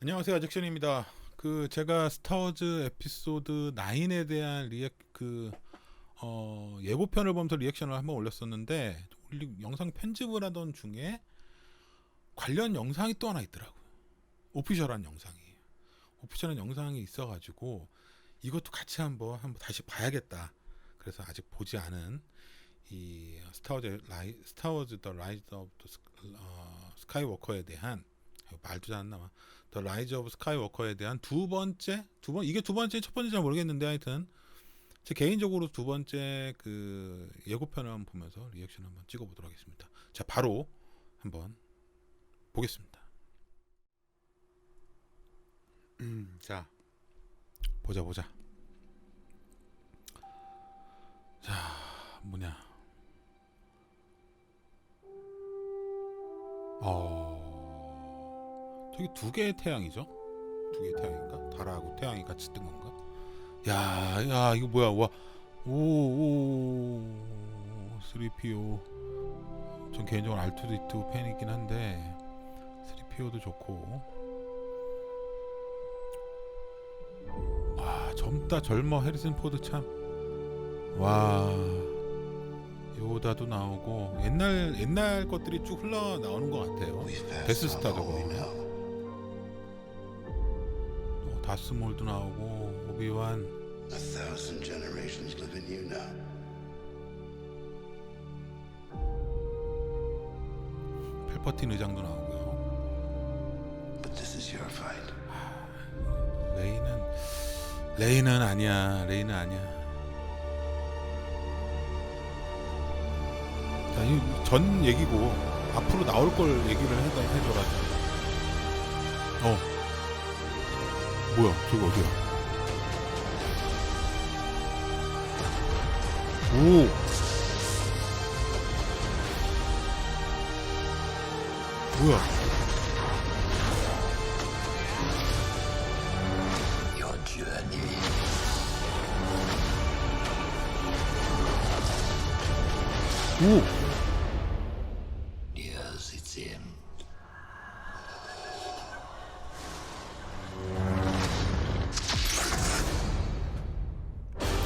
안녕하세요 아잭션입니다. 그 제가 스타워즈 에피소드 9에 대한 리액 그 어, 예고편을 보면서 리액션을 한번 올렸었는데 영상 편집을 하던 중에 관련 영상이 또 하나 있더라고요. 오피셜한 영상이. 오피셜한 영상이 있어가지고 이것도 같이 한번 한번 다시 봐야겠다. 그래서 아직 보지 않은 이 스타워즈 라이 스타워즈 더 라이즈 오브 어, 스카이워커에 대한 말도 잘안 나와. 더 라이즈 오브 스카이워커에 대한 두 번째 두 번 이게 두 번째 첫 번째 잘 모르겠는데 하여튼 제 개인적으로 두 번째 그 예고편을 한번 보면서 리액션 한번 찍어보도록 하겠습니다. 자 바로 한번 보겠습니다. 음, 자 보자 보자. 자 뭐냐? 어 저기 두 개의 태양이죠? 두 개의 태양인가? 달하고 태양이 같이 뜬 건가? 야, 야, 이거 뭐야? 와, 오, 오, 3PO. 전 개인적으로 R2D2 팬이긴 한데 3PO도 좋고. 와, 젊다 젊어 해리슨 포드 참. 와, 요다도 나오고 옛날 옛날 것들이 쭉 흘러 나오는 것 같아요. 데스스타 저거. 어, 다스몰도 나오고 오비완. A thousand generations live in you now. 펠퍼틴 의장도 나오고요. But this is your fight. 레이는 레이는 아니야. 레이는 아니야. 자, 이전 얘기고 앞으로 나올 걸 얘기를 해다 해줘라. 어. 뭐야? 저기 어디야? 오. 뭐야? 오.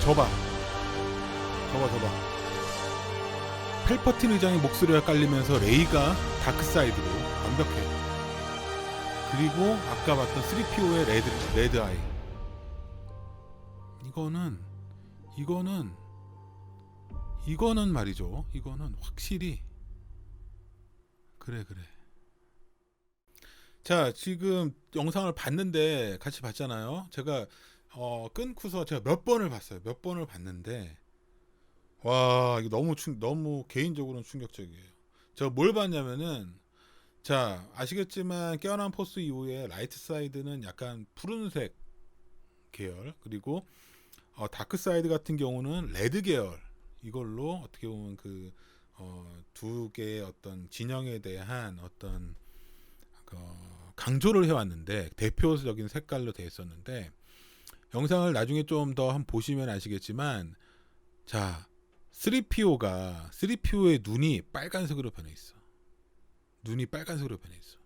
저봐. 저봐, 저봐. 펠퍼틴 의장의 목소리가 깔리면서 레이가 다크사이드로 완벽해. 그리고 아까 봤던 3PO의 레드, 레드 아이. 이거는, 이거는, 이거는 말이죠. 이거는 확실히. 그래, 그래. 자, 지금 영상을 봤는데, 같이 봤잖아요. 제가 어, 끊고서 제가 몇 번을 봤어요. 몇 번을 봤는데 와 이거 너무 충 너무 개인적으로는 충격적이에요. 제가 뭘 봤냐면은 자 아시겠지만 깨어난 포스 이후에 라이트 사이드는 약간 푸른색 계열 그리고 어, 다크 사이드 같은 경우는 레드 계열 이걸로 어떻게 보면 그 어, 두 개의 어떤 진영에 대한 어떤 어, 강조를 해왔는데 대표적인 색깔로 되어 있었는데 영상을 나중에 좀 더 한번 보시면 아시겠지만 자 3PO가 3PO의 눈이 빨간색으로 변해 있어. 눈이 빨간색으로 변해 있어.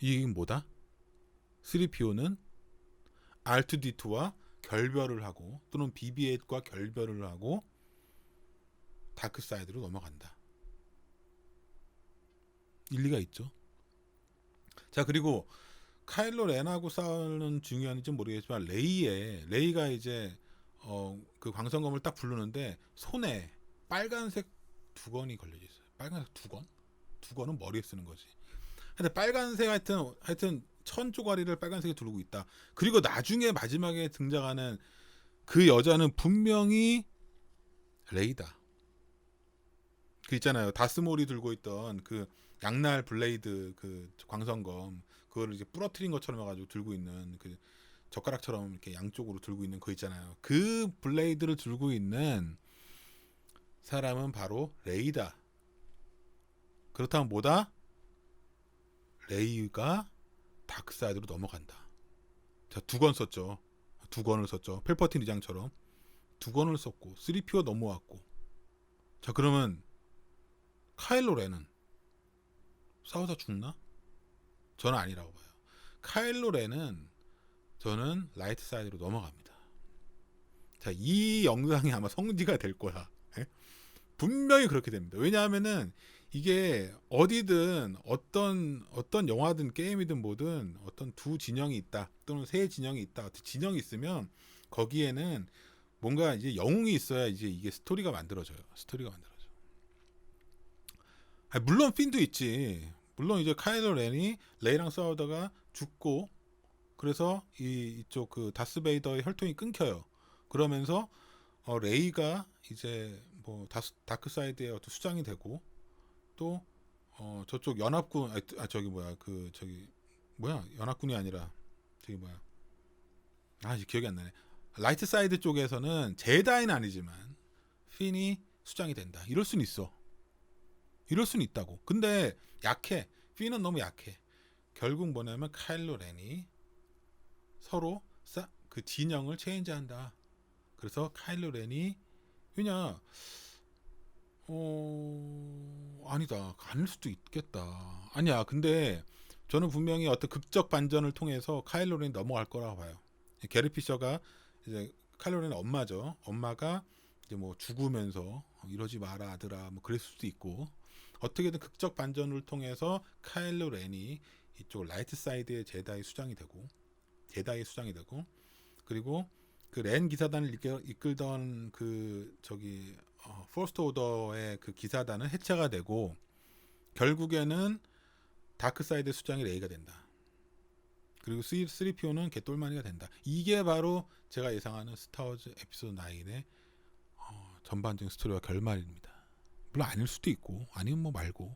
이게 뭐다? 3PO는 R2D2와 결별을 하고 또는 BB-8과 결별을 하고 다크 사이드로 넘어간다. 일리가 있죠. 자 그리고 카일로 렌하고 싸우는 중요한지 모르겠지만 레이에 레이가 이제 어 그 광선검을 딱 부르는데 손에 빨간색 두건이 걸려져 있어요. 빨간색 두건? 두건은 머리에 쓰는 거지. 근데 빨간색 하여튼 하여튼 천 쪼가리를 빨간색에 두르고 있다. 그리고 나중에 마지막에 등장하는 그 여자는 분명히 레이다. 그 있잖아요. 다스몰이 들고 있던 그 양날 블레이드 그 광선검 그거를 이제 부러뜨린 것처럼 해가지고 들고 있는 그 젓가락처럼 이렇게 양쪽으로 들고 있는 거 있잖아요. 그 블레이드를 들고 있는 사람은 바로 레이다. 그렇다면 뭐다? 레이가 다크사이드로 넘어간다. 자, 두건 썼죠. 두 건을 썼죠. 펠퍼틴 이장처럼 두 건을 썼고 3P가 넘어왔고. 자, 그러면 카일로 렌은 싸우다 죽나? 저는 아니라고 봐요. 카일로 렌은 저는 라이트 사이드로 넘어갑니다. 자, 이 영상이 아마 성지가 될 거야. 예? 분명히 그렇게 됩니다. 왜냐하면은 이게 어디든 어떤 어떤 영화든 게임이든 뭐든 어떤 두 진영이 있다 또는 세 진영이 있다 진영이 있으면 거기에는 뭔가 이제 영웅이 있어야 이제 이게 스토리가 만들어져요. 스토리가 만들어져. 아니, 물론 핀도 있지. 물론 이제 카일로 렌이 레이랑 싸우다가 죽고 그래서 이 이쪽 그 다스베이더의 혈통이 끊겨요. 그러면서 어, 레이가 이제 뭐 다스, 다크 사이드의 어떤 수장이 되고 또 어, 저쪽 연합군 아, 아 저기 뭐야 그 저기 뭐야 연합군이 아니라 저기 뭐야 아 기억이 안 나네. 라이트 사이드 쪽에서는 제다이는 아니지만 핀이 수장이 된다. 이럴 수는 있어. 이럴 수는 있다고. 근데 약해. 핀은 너무 약해. 결국 뭐냐면 카일로 렌이 서로 싸, 그 진영을 체인지한다. 그래서 카일로 렌이 왜냐 어 아니다 아닐 수도 있겠다 아니야 근데 저는 분명히 어떤 극적 반전을 통해서 카일로 렌이 넘어갈 거라고 봐요 게리 피셔가 이제 카일로 렌의 엄마죠 엄마가 이제 뭐 죽으면서 어, 이러지 마라 아들아 뭐 그랬을 수도 있고 어떻게든 극적 반전을 통해서 카일로 렌이 이쪽 라이트 사이드의 제다의 수장이 되고 제다의 수장이 되고 그리고 그 렌 기사단을 이끌, 이끌던 그 저기 어, 포스트 오더의 그 기사단은 해체가 되고 결국에는 다크 사이드 수장이 레이가 된다. 그리고 3PO는 개똘마니가 된다. 이게 바로 제가 예상하는 스타워즈 에피소드 9의 어, 전반적인 스토리와 결말입니다. 물론 아닐 수도 있고 아니면 뭐 말고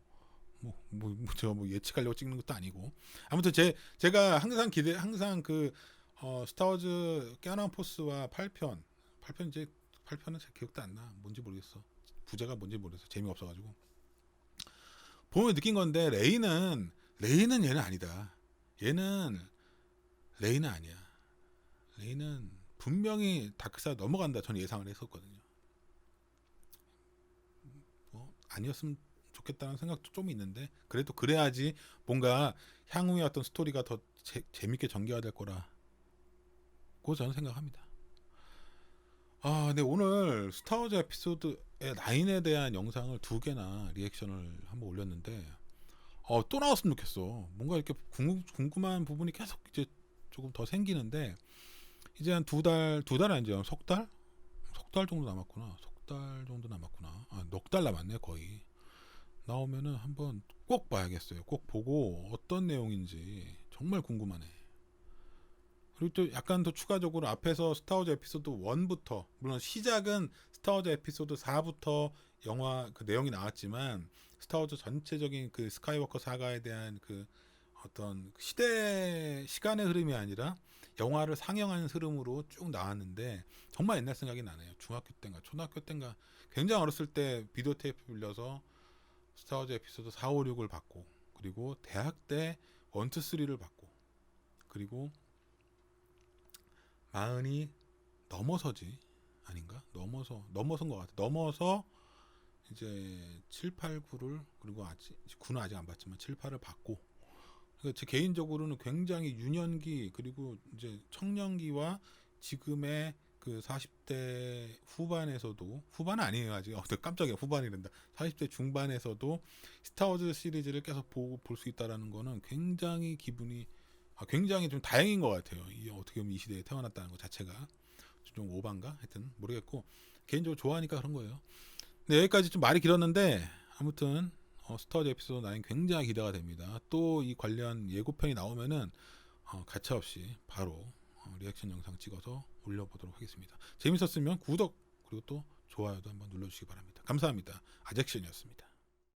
뭐, 뭐, 뭐뭐 예측하려고 찍는 것도 아니고 아무튼 제 제가 항상 기대 항상 그 어, 스타워즈 깨어난 포스와 8편 8편 이제 8편은 제 기억도 안 나. 뭔지 모르겠어. 부제가 뭔지 모르겠어. 재미없어 가지고. 보면 느낀 건데 레이는 레이는 얘는 아니다. 얘는 레이는 아니야. 레이는 분명히 다크사이드 넘어간다. 저는 예상을 했었거든요. 뭐 아니었으면 좋겠다는 생각도 좀 있는데 그래도 그래야지 뭔가 향후의 어떤 스토리가 더 재, 재밌게 전개가 될 거라고 저는 생각합니다. 아, 근데 오늘 스타워즈 에피소드 9에 대한 영상을 두 개나 리액션을 한번 올렸는데 어, 또 나왔으면 좋겠어. 뭔가 이렇게 궁, 궁금한 부분이 계속 이제 조금 더 생기는데 이제 한 두 달, 두 달 아니죠. 석 달? 석 달 정도 남았구나. 석달 정도 남았구나. 아, 넉 달 남았네, 거의. 나오면은 한번 꼭 봐야겠어요. 꼭 보고 어떤 내용인지 정말 궁금하네. 그리고 또 약간 더 추가적으로 앞에서 스타워즈 에피소드 1부터 물론 시작은 스타워즈 에피소드 4부터 영화 그 내용이 나왔지만 스타워즈 전체적인 그 스카이워커 사가에 대한 그 어떤 시대 시간의 흐름이 아니라 영화를 상영하는 흐름으로 쭉 나왔는데 정말 옛날 생각이 나네요. 중학교 때인가 초등학교 때인가 굉장히 어렸을 때 비디오 테이프 빌려서 스타워즈 에피소드 4, 5, 6을 봤고 그리고 대학 때 1, 2, 3를 봤고 그리고 마흔이 넘어서지 아닌가? 넘어서 넘어선 것 같아. 넘어서 이제 7, 8, 9를 그리고 아직 9는 아직 안 봤지만 7, 8을 봤고 그러니까 제 개인적으로는 굉장히 유년기 그리고 이제 청년기와 지금의 그 40대 후반에서도 후반 아니에요. 아직 어 깜짝이야. 후반이란다. 40대 중반에서도 스타워즈 시리즈를 계속 보고 볼 수 있다라는 거는 굉장히 기분이 아, 굉장히 좀 다행인 것 같아요. 이 어떻게 보면 이 시대에 태어났다는 것 자체가. 좀 오반가? 하여튼 모르겠고. 개인적으로 좋아하니까 그런 거예요. 네, 여기까지 좀 말이 길었는데 아무튼 어, 스타워즈 에피소드 9 굉장히 기대가 됩니다. 또 이 관련 예고편이 나오면은 어, 가차없이 바로 어, 리액션 영상 찍어서 올려보도록 하겠습니다. 재밌었으면 구독 그리고 또 좋아요도 한번 눌러주시기 바랍니다. 감사합니다. 아젝션이었습니다.